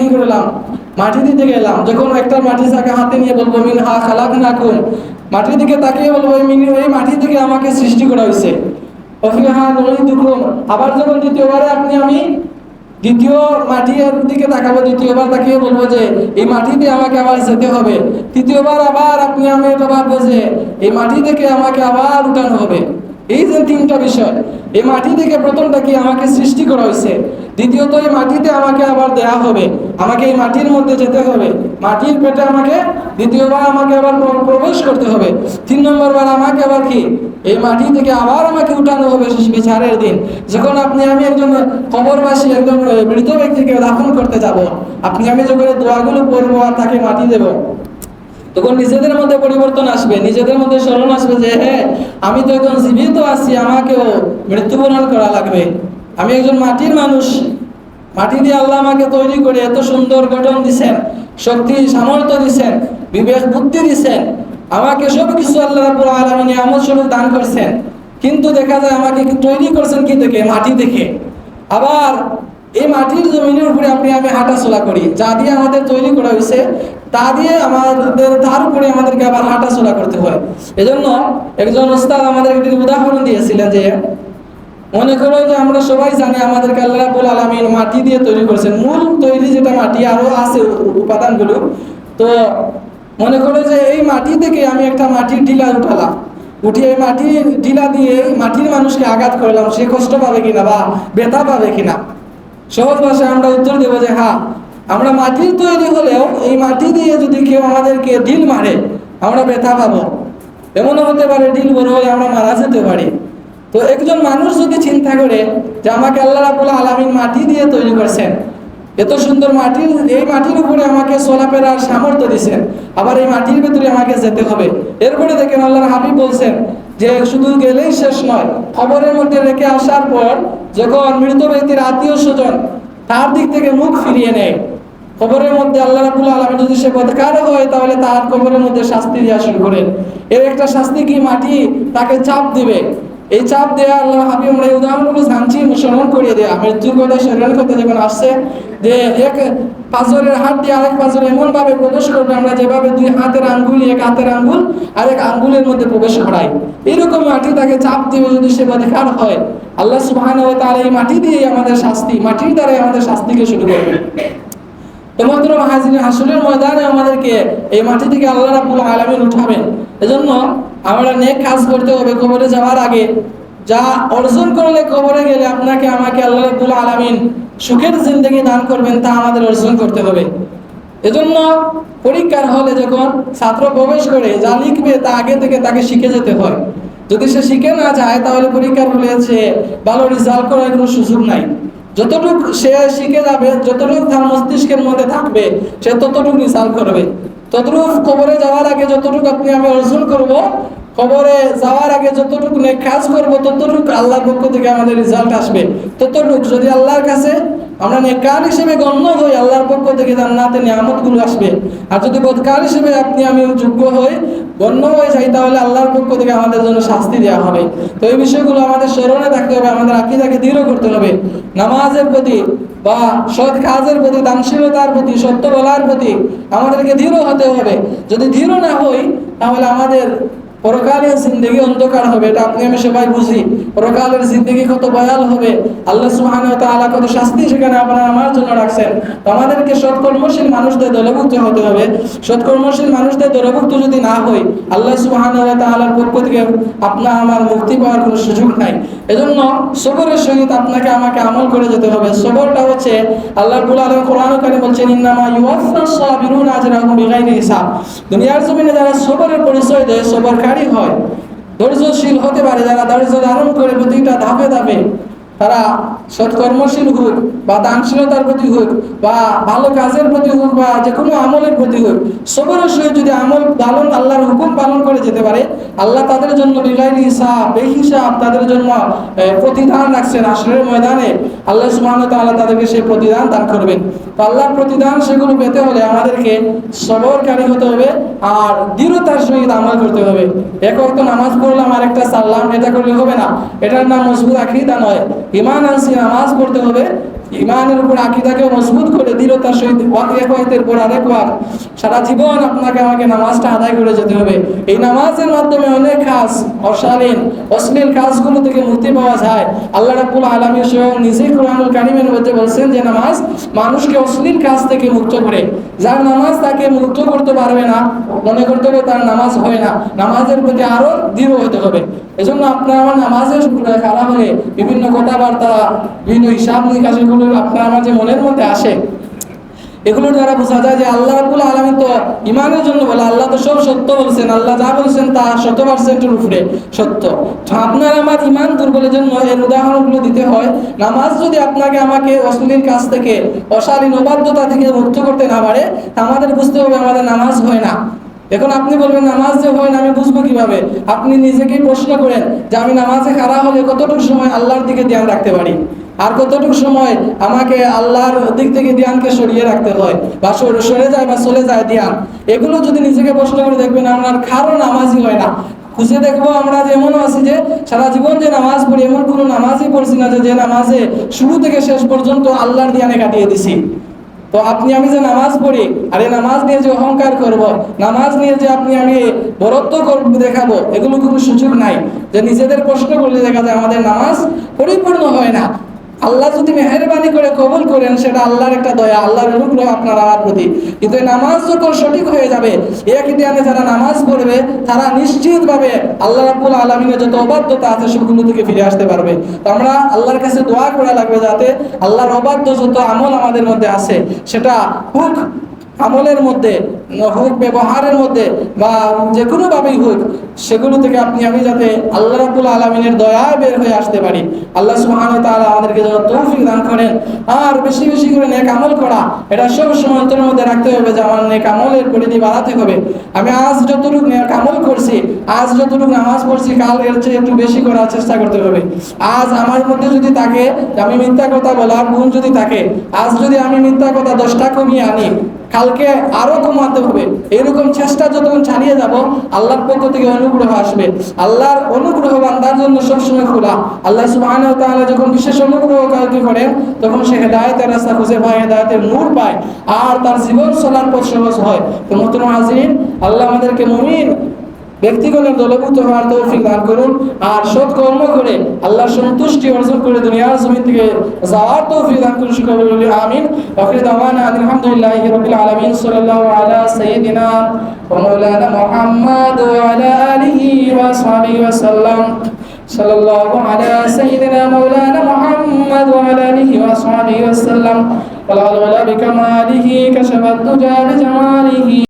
কি করলাম মাটি দিতে গেলাম যখন একটা মাটি হাতে নিয়ে বলব মিন হা খালাক না মাটির দিকে তাকিয়ে বলব, এই মাটি থেকে আমাকে সৃষ্টি করা হয়েছে। আবার যখন দ্বিতীয়বারে আপনি, আমি দ্বিতীয় মাটির দিকে তাকাবো, দ্বিতীয়বার তাকিয়ে বলব যে, এই মাটিতে আমাকে আবার যেতে হবে। তৃতীয়বার আবার আপনি, আমি এটা ভাববো যে, এই মাটি থেকে আমাকে আবার উঠানো হবে। এই যে তিনটা বিষয় এই মাটি থেকে প্রথমটা কি আমাকে সৃষ্টি করা হয়েছে? দ্বিতীয়ত, এই মাটিতে আমাকে আবার দেয়া হবে। আমাকে এই মাটির মধ্যে যেতে হবে। মাটির পেটে আমাকে দ্বিতীয়বার আমাকে আবার প্রবেশ করতে হবে। তিন নম্বরবার আমাকে আবার কি? এই মাটি থেকে আবার আমাকে উঠানো হবে বিচারের দিন। যখন আপনি আমি একজন কবরবাসী, একজন মৃত ব্যক্তিকে দাফন করতে যাব, আপনি আমি যখন দোয়াগুলো পড়ব আর তাকে মাটি দেবো তখন নিজেদের মধ্যে পরিবর্তন আসবে, নিজেদের মধ্যে স্মরণ আসবে যে হ্যাঁ আমি তো এখন জীবিত আছি, আমাকেও মৃত্যুবরণ করা লাগবে। আমি একজন মাটির মানুষ। মাটি দিয়ে আল্লাহ আমাকে তৈরি করে এত সুন্দর গঠন দিছেন, শক্তি, সামর্থ্য দিছেন, বিবেক, বুদ্ধি দিছেন। আমাকে সব কিছু আল্লাহ আলামিন নিয়ামত স্বরূপ দান করছেন। কিন্তু দেখা যায় আমাকে তৈরি করছেন কি থেকে মাটি থেকে আবার এই মাটির জমিনের উপরে আপনি আমি হাঁটা চলা করি। যা দিয়ে আমাদের তৈরি করা হয়েছে, তা দিয়ে আমাদের, তার উপরে আমাদেরকে আবার হাঁটা চলা করতে হয়। এজন্য একজন ওস্তাদ আমাদের একটি উদাহরণ দিয়েছিলেন যে, মনে করো যে আমরা সবাই জানি আমাদের আল্লাহ আলামিন মাটি দিয়ে তৈরি করেছেন। মূল তৈরি যেটা মাটি আরও আছে উপাদানগুলো, তো মনে করো যে এই মাটি থেকে আমি একটা মাটির টিলা উঠালাম। উঠিয়ে মাটির টিলা দিয়ে মাটির মানুষকে আঘাত করলাম। সে কষ্ট পাবে কিনা বা ব্যথা পাবে কিনা? সহজ ভাষায় আমরা উত্তর দেবো যে হ্যাঁ আমরা মাটির তৈরি হলেও এই মাটি দিয়ে যদি কেউ আমাদেরকে ঢিল মারে, আমরা ব্যথা পাবো। এমনও হতে পারে ঢিল বড় হয়ে আমরা মারা যেতে পারি। তো একজন মানুষ যদি চিন্তা করে যে আমাকে আল্লাহ রাবুল আলমিন মাটি দিয়ে তৈরি করছেন, এত সুন্দর মাটির এই মাটির উপরে আমাকে চলাফেরার সামর্থ্য দিছেন, আবার এই মাটির ভেতরে আমাকে যেতে হবে। এরপরে দেখেন আল্লাহর হাবিব বলছেন যে শুধু গেলেই শেষ নয়, খবরের মধ্যে রেখে আসার পর যখন মৃত ব্যক্তির আত্মীয় স্বজন তার দিক থেকে মুখ ফিরিয়ে নেয়, খবরের মধ্যে আল্লাহ রাবুল আলমী যদি সে বদকার হয় তাহলে তার কবরের মধ্যে শাস্তি দেওয়া শুরু করেন। এর একটা শাস্তি কি? মাটি তাকে চাপ দিবে। এই চাপ দেওয়া আল্লাহ হাবিব আমরা উদাহরণগুলো জানছি স্মরণ করিয়ে দেয়া। মৃত্যুর কথা স্মরণ করতে যখন আসছে, যে এক পাঁচজনের হাত দিয়ে আরেক পাঁচজন এমন ভাবে প্রবেশ করবে, আমরা যেভাবে দুই হাতের আঙ্গুল, এক হাতের আঙ্গুল, আরেক আঙ্গুলের মধ্যে প্রবেশ করাই। এরকম মাটি তাকে চাপ দিবে যদি সে বদকার হয়, আল্লাহ সুবহানাহু ওয়া তাআলা এই মাটি দিয়েই আমাদের শাস্তি, মাটির দ্বারাই আমাদের শাস্তিকে শুরু করবে। হাসুলের ময়দানে আমাদেরকে এই মাটি থেকে আল্লাহ রাব্বুল আলামিন উঠাবেন। এজন্য আমরা নেক কাজ করতে হবে কবরে যাওয়ার আগে। যা অর্জন করলে কবরে গেলে আপনাকে, আমাকে আল্লাহ রাব্বুল আলামিন সুখের জিন্দগি দান করবেন তা আমাদের অর্জন করতে হবে। এজন্য পরীক্ষার হলে যখন ছাত্র প্রবেশ করে যা লিখবে তা আগে থেকে তাকে শিখে যেতে হয়। যদি সে শিখে না যায়, তাহলে পরীক্ষার হলে সে ভালো রেজাল্ট করার কোনো সুযোগ নাই। যতটুকু সে শিখে যাবে, যতটুকু তার মস্তিষ্কের মধ্যে থাকবে, সে ততটুকু রিসার্ভ করবে। ততটুকু কবরে যাওয়ার আগে যতটুকু আপনি আমি অর্জন করব কবরে যাওয়ার আগে যতটুকু কাজ করব, ততটুকু আল্লাহর পক্ষ থেকে আমাদের রেজাল্ট আসবে। ততটুকু যদি আল্লাহর কাছে আমরা নেকার হিসেবে গণ্য হই, আল্লাহর পক্ষ থেকে জান্নাতে নিয়ামতগুলো আসবে। আর যদি বদকার হিসেবে আপনি আমি যোগ্য হই, গণ্য হয়ে যাই, তাহলে আল্লাহর পক্ষ থেকে আমাদের জন্য শাস্তি দেওয়া হবে। তো এই বিষয়গুলো আমাদের স্মরণে থাকতে হবে, আমাদের আকিদাকে দৃঢ় করতে হবে। নামাজের প্রতি বা সৎ কাজের প্রতি, দানশীলতার প্রতি, সত্য বলার প্রতি আমাদেরকে দৃঢ় হতে হবে। যদি দৃঢ় না হই, তাহলে আমাদের পরকালের জিন্দগি অন্ধকার হবে, এটা আপনি আমি সবাই বুঝি। পরকালের জিন্দগি কত ভয়াল হবে। আল্লাহ সুবহানাহু ওয়া তাআলা কত শাস্তি সেখানে আপনারা আমার জন্য রাখছেন। আমাদেরকে সৎকর্মশীল মানুষদের দলভুক্ত হতে হবে। সৎকর্মশীল মানুষদের দলভুক্ত যদি না হই, আল্লাহ সুবহানাহু ওয়া তাআলার পক্ষ থেকে আপনার আমার মুক্তি পাওয়ার কোনো সুযোগ নাই। এজন্য সবরের সহিত আপনাকে আমাকে আমল করে যেতে হবে। সবরটা হচ্ছে আল্লাহ রাব্বুল আলামিন কোরআন কারিমে বলছেন, ইন্নামা ইউওয়াফাস সাবিরুনা আজরাহুম বিগাইরি হিসাব। দুনিয়ার জমিনে যারা সবরের পরিচয় দেয় সবরকারী হয়। ধৈর্যশীল হতে পারে যারা ধৈর্য ধারণ করে প্রতিটা ধাপে ধাপে। তারা সৎকর্মশীল হোক বা দানশীলতার প্রতি হোক বা ভালো কাজের প্রতি হোক বা যে কোনো আমলের প্রতি হোক, সবরের সহিত যদি আমল পালন, আল্লাহর হুকুম পালন করে যেতে পারে, আল্লাহ তাদের জন্য বিলাইল হিসাব বেহিসাব তাদের জন্য প্রতিদান রাখছেন আসরের ময়দানে। আল্লাহ ওয়া তাআলা তাদেরকে সেই প্রতিদান দান করবেন। তো আল্লাহর প্রতিদান সেগুলো পেতে হলে আমাদেরকে সবরকারী হতে হবে আর দৃঢ়তার সহিত আমল করতে হবে। এক নামাজ পড়লাম আর একটা সাল্লাম, এটা করলে হবে না। এটার নাম মজবুত আকিদা নয়। ইমান আনছি, নামাজ পড়তে হবে। ইমানের উপর আকিদাকে মজবুত করে দৃঢ়তার সহিত এক ওয়াক্তের পর আরেক সারা জীবন আপনাকে আমাকে নামাজটা আদায় করে যেতে হবে। এই নামাজের মাধ্যমে অনেক কাজ অশালীন, অশ্লীল কাজগুলো থেকে মুক্তি পাওয়া যায়। আল্লাহ রাব্বুল আলামিন স্বয়ং নিজেই কোরআনুল কারিমের মধ্যে বলছেন যে নামাজ মানুষকে অশ্লীল কাজ থেকে মুক্ত করে। যার নামাজ তাকে মুক্ত করতে পারবে না, মনে করতে হবে তার নামাজ হয় না। নামাজের প্রতি আরও দৃঢ় হতে হবে। এজন্য আপনার আমার নামাজের খারাপ হলে বিভিন্ন কথাবার্তা, বিভিন্ন হিসাব নিকাশ এগুলো আপনার আমার যে মনের মধ্যে আসে, এগুলোর দ্বারা বোঝা যায় যে আল্লাহ রাব্বুল আলামিন তো ইমানের জন্য বলে, আল্লাহ তো সব সত্য বলছেন, আল্লাহ যা বলছেন তা শত পার্সেন্টের উপরে সত্য। আপনার আমার ইমান দুর্বলের জন্য এর উদাহরণগুলো দিতে হয়। নামাজ যদি আপনাকে আমাকে অশ্লীল কাজ থেকে, অশালীন অবাধ্যতা থেকে মুক্ত করতে না পারে আমাদের বুঝতে হবে আমাদের নামাজ হয় না। এখন আপনি বলবেন, নামাজ যে হয় আমি বুঝব কীভাবে? আপনি নিজেকেই প্রশ্ন করেন যে, আমি নামাজে খারাপ হলে কতটুকু সময় আল্লাহর দিকে ধ্যান রাখতে পারি? আর কতটুকু সময় আমাকে আল্লাহর দিক থেকে ধ্যানকে সরিয়ে রাখতে হয়? বা সরে যায় বা চলে যায় ধ্যান এগুলো যদি নিজেকে প্রশ্ন করে দেখবেন আপনার কারও নামাজই হয় না। খুঁজে দেখব আমরা যেমন আছি যে সারা জীবন যে নামাজ পড়ি, এমন কোনো নামাজই পড়ছি না যে যে নামাজে শুরু থেকে শেষ পর্যন্ত আল্লাহর ধ্যানে কাটিয়ে দিছি। তো আপনি আমি যে নামাজ পড়ি, আর এই নামাজ নিয়ে যে অহংকার করব, নামাজ নিয়ে যে আপনি আমি বরত্ব করব, দেখাবো, এগুলো কোনো সুযোগ নাই। যে নিজেদের প্রশ্ন করলে দেখা যায় আমাদের নামাজ পরিপূর্ণ হয় না। আল্লাহ যদি মেহরবানি করে কবুল করেন, সেটা আল্লাহর একটা দয়া, আল্লাহর অনুগ্রহ আপনার আমার প্রতি। কিন্তু নামাজ যখন সঠিক হয়ে যাবে একই দিনে যারা নামাজ পড়বে, তারা নিশ্চিতভাবে আল্লাহ রাব্বুল আলমিনের যত অবাধ্যতা আছে, সেগুলো থেকে ফিরে আসতে পারবে। তো আমরা আল্লাহর কাছে দোয়া করা লাগবে যাতে আল্লাহর অবাধ্য যত আমল আমাদের মধ্যে আছে, সেটা হুক। আমলের মধ্যে হোক ব্যবহারের মধ্যে বা যে কোনোভাবেই হোক, সেগুলো থেকে আপনি, আমি যাতে আল্লাহ রাবুল আলমিনের দয়ায় বের হয়ে আসতে পারি। আল্লাহ সুহান তাআলা আমাদেরকে যেন তৌফিক দান করেন, আর বেশি বেশি করে নেক আমল করা, এটা সব সময় অন্তরের মধ্যে রাখতে হবে যে আমার নেক আমলের পরিধি বাড়াতে হবে। আমি আজ যতটুকু নেক আমল করছি, আজ যতটুকু নামাজ পড়ছি, কাল এর চেয়ে একটু বেশি করার চেষ্টা করতে হবে। আজ আমার মধ্যে যদি থাকে আমি মিথ্যা কথা বলার গুণ যদি থাকে, আজ যদি আমি মিথ্যা কথা দশটা কমিয়ে আনি কালকে আরও কমাতে হবে। এরকম চেষ্টা যতক্ষণ চালিয়ে যাব, আল্লাহর পক্ষ থেকে অনুগ্রহ আসবে। আল্লাহর অনুগ্রহ বান্দার জন্য সবসময় খোলা। আল্লাহ সুবাহ যখন বিশেষ অনুগ্রহ কাউকে করেন, তখন সে হেদায়তের রাস্তা খুঁজে পায়, হেদায়তের নূর পায়, আর তার জীবন চলার পথ সহজ হয়। তো মতন আল্লাহ আমাদেরকে মুমিন ব্যক্তিগণের দলভূত হওয়ার তৌফিক দান করুন আর সৎ কর্ম করে আল্লাহর সন্তুষ্টি অর্জন করে দুনিয়ার জমিন থেকে যাওয়ার তৌফিক দান করুন। সকলে আমিন। ওয়াখির দাওয়ানা আলহামদুলিল্লাহি রাব্বিল আলামিন সাল্লাল্লাহু আলা সাইয়্যিদিনা ওয়া মাওলানা মুহাম্মদ ওয়া আলা আলিহি ওয়া সাহবিহি ওয়া সাল্লাম। সাল্লাল্লাহু আলা সাইয়্যিদিনা মাওলানা মুহাম্মদ ওয়া আলা আলিহি ওয়া সাহবিহি ওয়া সাল্লাম। ওয়া লা হাওলা ওয়া লা বিকামালিহি কাশাফাত দুজা বিজামালিহি।